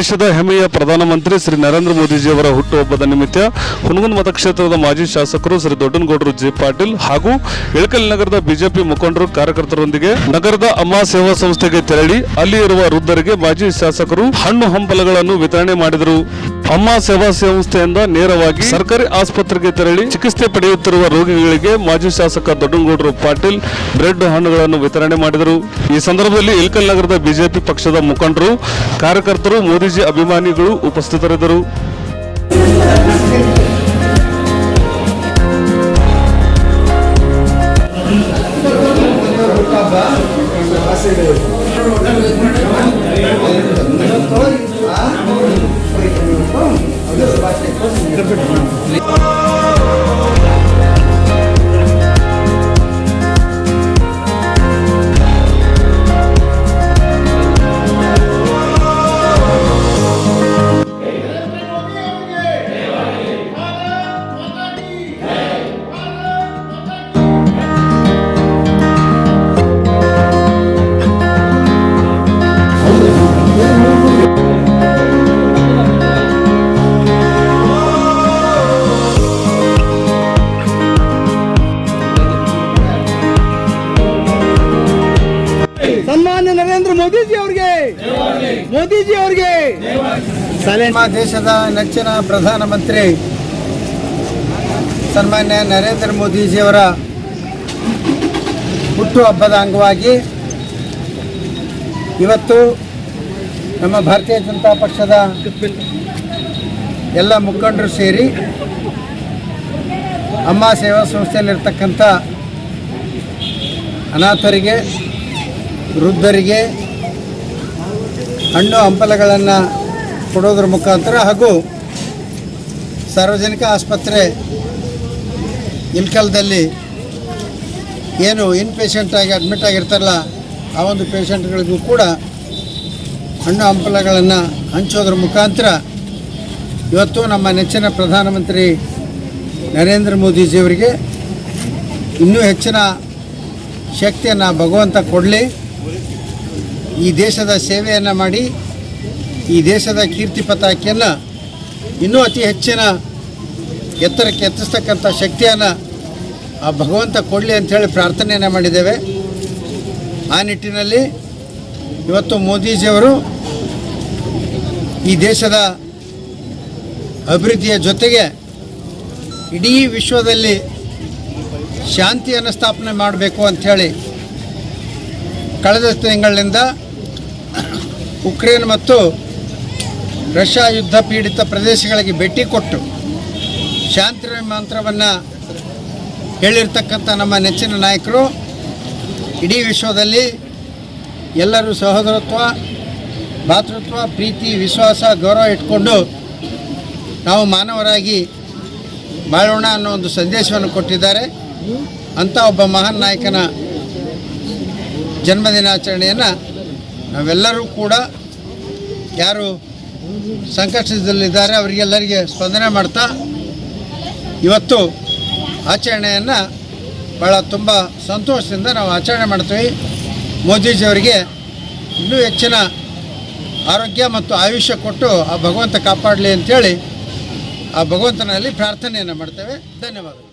ದೇಶದ ಹೆಮ್ಮೆಯ ಪ್ರಧಾನಮಂತ್ರಿ ಶ್ರೀ ನರೇಂದ್ರ ಮೋದಿಜಿಯವರ ಹುಟ್ಟುಹಬ್ಬದ ನಿಮಿತ್ತ ಹುನಗುಂದ ಮತಕ್ಷೇತ್ರದ ಮಾಜಿ ಶಾಸಕರು ಶ್ರೀ ದೊಡ್ಡನಗೌಡರು ಜೆ ಪಾಟೀಲ್ ಹಾಗೂ ಇಳಕಲ್ ನಗರದ ಬಿಜೆಪಿ ಮುಖಂಡರು ಕಾರ್ಯಕರ್ತರೊಂದಿಗೆ ನಗರದ ಅಮ್ಮ ಸೇವಾ ಸಂಸ್ಥೆಗೆ ತೆರಳಿ ಅಲ್ಲಿ ಇರುವ ವೃದ್ಧರಿಗೆ ಮಾಜಿ ಶಾಸಕರು ಹಣ್ಣು ಹಂಪಲಗಳನ್ನು ವಿತರಣೆ ಮಾಡಿದರು. ಅಮ್ಮ ಸೇವಾ ಸಂಸ್ಥೆಯಿಂದ ನೇರವಾಗಿ ಸರ್ಕಾರಿ ಆಸ್ಪತ್ರೆಗೆ ತೆರಳಿ ಚಿಕಿತ್ಸೆ ಪಡೆಯುತ್ತಿರುವ ರೋಗಿಗಳಿಗೆ ಮಾಜಿ ಶಾಸಕ ದೊಡ್ಡನಗೌಡರು ಪಾಟೀಲ್ ಬ್ರೆಡ್ ಹಣ್ಣುಗಳನ್ನು ವಿತರಣೆ ಮಾಡಿದರು. ಈ ಸಂದರ್ಭದಲ್ಲಿ ಇಲ್ಕಲ್ ನಗರದ ಬಿಜೆಪಿ ಪಕ್ಷದ ಮುಖಂಡರು, ಕಾರ್ಯಕರ್ತರು, ಮೋದಿಜಿ ಅಭಿಮಾನಿಗಳು ಉಪಸ್ಥಿತರಿದ್ದರು. Oh. ಸನ್ಮಾನ್ಯ ನರೇಂದ್ರ ಮೋದಿಜಿ ಅವ್ರಿಗೆ. ಮೋದಿಜಿ ಅವ್ರಿಗೆ. ನಮ್ಮ ದೇಶದ ನೆಚ್ಚಿನ ಪ್ರಧಾನಮಂತ್ರಿ ಸನ್ಮಾನ್ಯ ನರೇಂದ್ರ ಮೋದಿಜಿಯವರ ಹುಟ್ಟುಹಬ್ಬದ ಅಂಗವಾಗಿ ಇವತ್ತು ನಮ್ಮ ಭಾರತೀಯ ಜನತಾ ಪಕ್ಷದ ಎಲ್ಲ ಮುಖಂಡರು ಸೇರಿ ಅಮ್ಮ ಸೇವಾ ಸಂಸ್ಥೆಯಲ್ಲಿರ್ತಕ್ಕಂಥ ಅನಾಥರಿಗೆ ವೃದ್ಧರಿಗೆ ಹಣ್ಣು ಹಂಪಲಗಳನ್ನು ಕೊಡೋದ್ರ ಮುಖಾಂತರ ಹಾಗೂ ಸಾರ್ವಜನಿಕ ಆಸ್ಪತ್ರೆ ಇಲ್ಕಲ್ದಲ್ಲಿ ಏನು ಇನ್ ಪೇಷಂಟಾಗಿ ಅಡ್ಮಿಟ್ ಆಗಿರ್ತಾರಲ್ಲ, ಆ ಒಂದು ಪೇಷಂಟ್ಗಳಿಗೂ ಕೂಡ ಹಣ್ಣು ಹಂಪಲಗಳನ್ನು ಹಂಚೋದ್ರ ಮುಖಾಂತರ ಇವತ್ತು ನಮ್ಮ ನೆಚ್ಚಿನ ಪ್ರಧಾನಮಂತ್ರಿ ನರೇಂದ್ರ ಮೋದಿಜಿಯವರಿಗೆ ಇನ್ನೂ ಹೆಚ್ಚಿನ ಶಕ್ತಿಯನ್ನು ಭಗವಂತ ಕೊಡಲಿ. ಈ ದೇಶದ ಸೇವೆಯನ್ನು ಮಾಡಿ, ಈ ದೇಶದ ಕೀರ್ತಿ ಪತಾಕಿಯನ್ನು ಇನ್ನೂ ಅತಿ ಹೆಚ್ಚಿನ ಎತ್ತರಕ್ಕೆ ಎತ್ತಿಸ್ತಕ್ಕಂಥ ಶಕ್ತಿಯನ್ನು ಆ ಭಗವಂತ ಕೊಡಲಿ ಅಂಥೇಳಿ ಪ್ರಾರ್ಥನೆಯನ್ನು ಮಾಡಿದ್ದೇವೆ. ಆ ನಿಟ್ಟಿನಲ್ಲಿ ಇವತ್ತು ಮೋದಿಜಿಯವರು ಈ ದೇಶದ ಅಭಿವೃದ್ಧಿಯ ಜೊತೆಗೆ ಇಡೀ ವಿಶ್ವದಲ್ಲಿ ಶಾಂತಿಯನ್ನು ಸ್ಥಾಪನೆ ಮಾಡಬೇಕು ಅಂಥೇಳಿ ಕಳೆದ ತಿಂಗಳಿನಿಂದ ಉಕ್ರೇನ್ ಮತ್ತು ರಷ್ಯಾ ಯುದ್ಧ ಪೀಡಿತ ಪ್ರದೇಶಗಳಿಗೆ ಭೇಟಿ ಕೊಟ್ಟು ಶಾಂತಿ ಮಂತ್ರವನ್ನು ಹೇಳಿರ್ತಕ್ಕಂಥ ನಮ್ಮ ನೆಚ್ಚಿನ ನಾಯಕರು, ಇಡೀ ವಿಶ್ವದಲ್ಲಿ ಎಲ್ಲರೂ ಸಹೋದರತ್ವ, ಭಾತೃತ್ವ, ಪ್ರೀತಿ, ವಿಶ್ವಾಸ, ಗೌರವ ಇಟ್ಕೊಂಡು ನಾವು ಮಾನವರಾಗಿ ಬಾಳೋಣ ಅನ್ನೋ ಒಂದು ಸಂದೇಶವನ್ನು ಕೊಟ್ಟಿದ್ದಾರೆ. ಅಂಥ ಒಬ್ಬ ಮಹಾನ್ ನಾಯಕನ ಜನ್ಮದಿನಾಚರಣೆಯನ್ನು ನಾವೆಲ್ಲರೂ ಕೂಡ ಯಾರು ಸಂಕಷ್ಟದಲ್ಲಿದ್ದಾರೆ ಅವರಿಗೆಲ್ಲರಿಗೆ ಸ್ಪಂದನೆ ಮಾಡ್ತಾ ಇವತ್ತು ಆಚರಣೆಯನ್ನು ಭಾಳ ತುಂಬ ಸಂತೋಷದಿಂದ ನಾವು ಆಚರಣೆ ಮಾಡ್ತೀವಿ. ಮೋದಿಜಿಯವರಿಗೆ ಇನ್ನೂ ಹೆಚ್ಚಿನ ಆರೋಗ್ಯ ಮತ್ತು ಆಯುಷ್ಯ ಕೊಟ್ಟು ಆ ಭಗವಂತ ಕಾಪಾಡಲಿ ಅಂಥೇಳಿ ಆ ಭಗವಂತನಲ್ಲಿ ಪ್ರಾರ್ಥನೆಯನ್ನು ಮಾಡ್ತೇವೆ. ಧನ್ಯವಾದಗಳು.